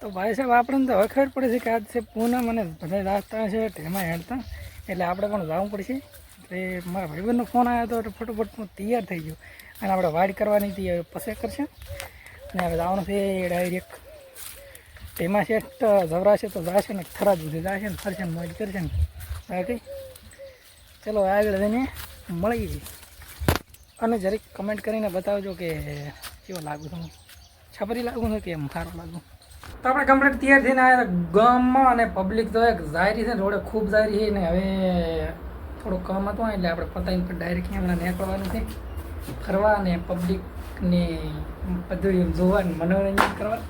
તો ભાઈ સાહેબ, આપણને તો હવે ખબર પડે છે કે આજ છે પૂનમ અને બધા રાસ્તા છે, તેમાં હેડતા. એટલે આપણે પણ જવું પડશે. એટલે મારા ભાઈબંધનો ફોન આવ્યો હતો એટલે ફટોફટ હું તૈયાર થઈ ગયો. અને આપણે વાડ કરવાની હતી પછી કરશે. અને હવે જવાનું છે ડાયરેક્ટ તેમાં શેઠ જવરાશે તો જશે ને ખરા સુધી જશે ને ફરશે ને મોજ કરશે ને. બાકી ચલો આગળ જઈને મળી અને જરીક કમેન્ટ કરીને બતાવજો કે કેવો લાગુ છું? છપરી લાગુ નથી કે સારું લાગુ? તો આપણે કમ્પ્લીટ તૈયાર થઈને આવ્યા ગામમાં અને પબ્લિક તો એક જાહેરી છે ને રોડે ખૂબ જાહેરી છે ને હવે થોડું કામ હતું એટલે આપણે પતાવીને પણ ડાયરેક્ટ હમણાં નીકળવાનું છે. ફરવા અને પબ્લિકને બધું એમ જોવા ને મનોરંજન કરવા?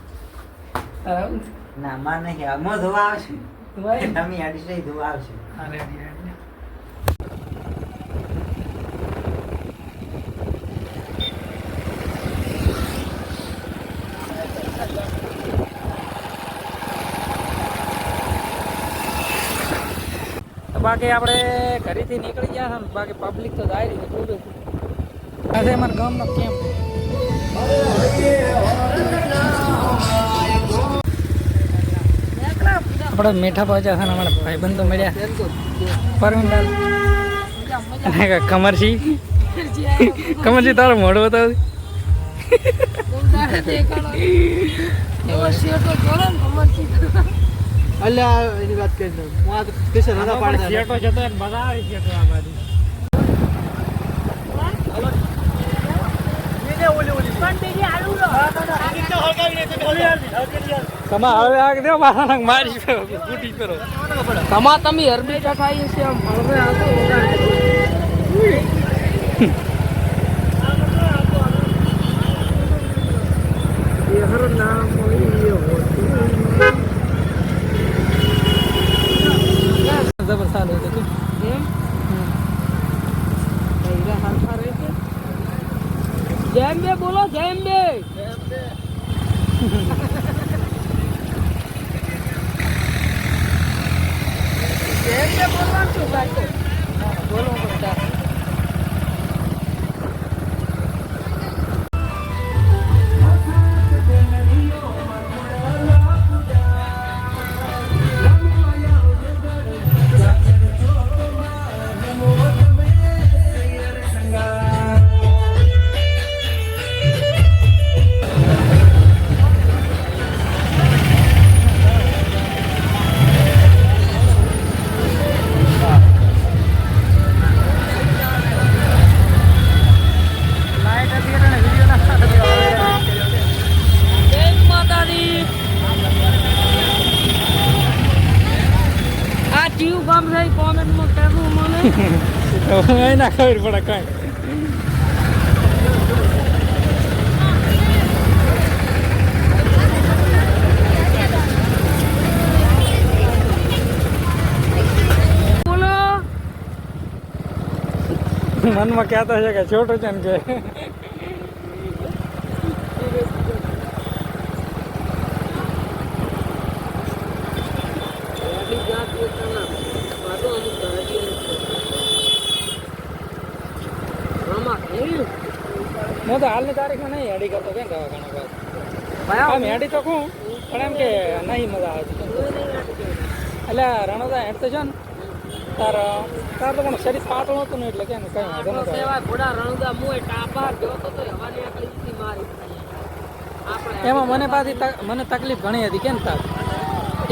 ના માં નહીં અમો જોવા આવશે? તમે અઢીસો જોવા આવશે. હા બાકી આપણે ઘરેથી નીકળી ગયા હતા બાકી પબ્લિક તો જાય રહી છે ખૂબ મને ગમ અમારા ગામનો કેમ્પ આપણે મીઠા પહોંચ્યા છે ને અમારા ભાઈબંધ મળ્યા. પરવીનલાલ અને કમરસી કમરસી તારો મોડો હતો એવો અલ્યા એની વાત કરી દઉં. હું આ કિશન નતા પાડતા શેટો જતો એને મજા આવી શેટો આ બાજુ. તમા હવે આગ દેવો મારા મારી તમા તમે હરબી ખાઈ છે આમ હવે આ તો જબર સારું હતું એમ પૈસા હાલતા રહેશે જેમ બે બોલો જેમ બે જેમ બે બોલવાનું છું? બોલો બધા છે કોમેન્ટમાં કહેવું મને? એ ના ખબર પડે કઈ. મનમાં કહેતા છે કે છોટું છે ને કે હું તો હાલની તારીખમાં નહીં હેડી કરતો કેમ દવાખાના પાસે આમ હેડી તો કહું પણ એમ કે નહીં મજા આવતી એટલે રણોદા હેડ તો છે ને તાર તાર તો પણ શરીર પાતળું હતું ને એટલે કે કઈ વાંધો. ઘોડા રણુદા મુએ ટાપા જોતો તો હવાની આકલી મારી. એમાં મને પાછી મને તકલીફ ઘણી હતી કેમ તાર?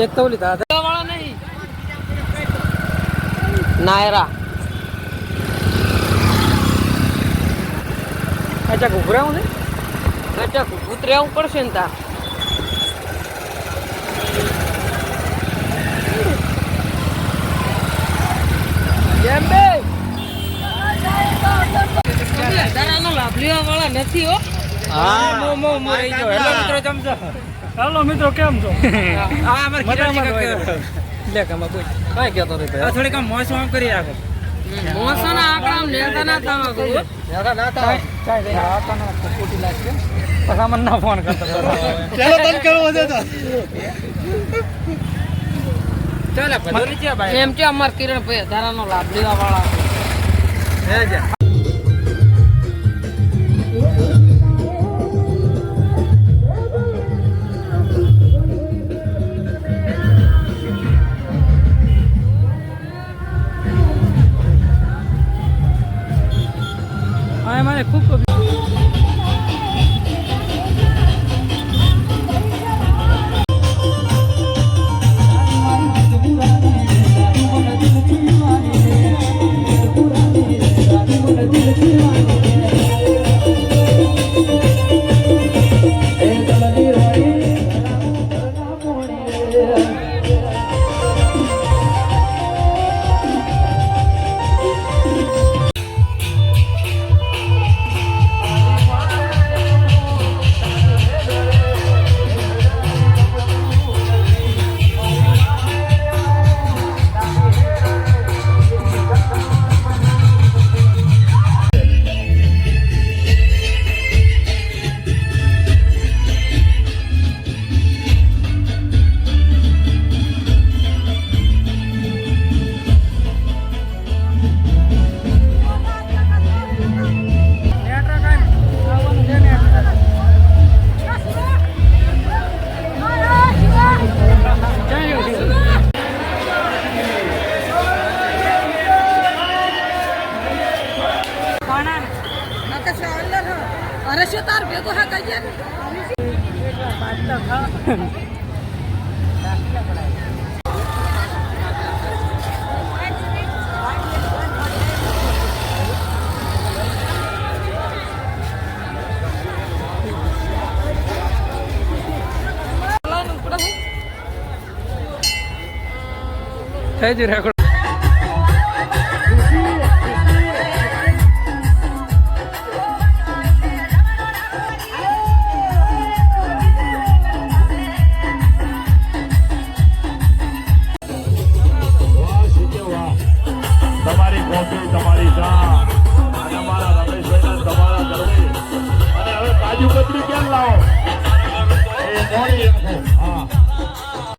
એક તો ઓલી દાદા વાળા નહીં. નાયરા. અચ્છા ઘૂઘરાવું ને? અચ્છા ઉતરે આવું પડશે ને તાર જેમ બે? લાભ લેવા વાળા નથી હો. હેલો મિત્રો ચમચો હેલો મિત્રો કેમ છો? થોડીક આમ કરી રાખો. મોસાના મને ના ફોન કરતો ચાલો બંધ કરવો છે તો ચાલે. ભદોરી છે ભાઈ એમ કે અમાર કિરણ ભાઈ વધારાનો લાભ લેવા વાળા અરે શું તાર ભેગો હા કહીએ થઈ જ રેકોર્ડ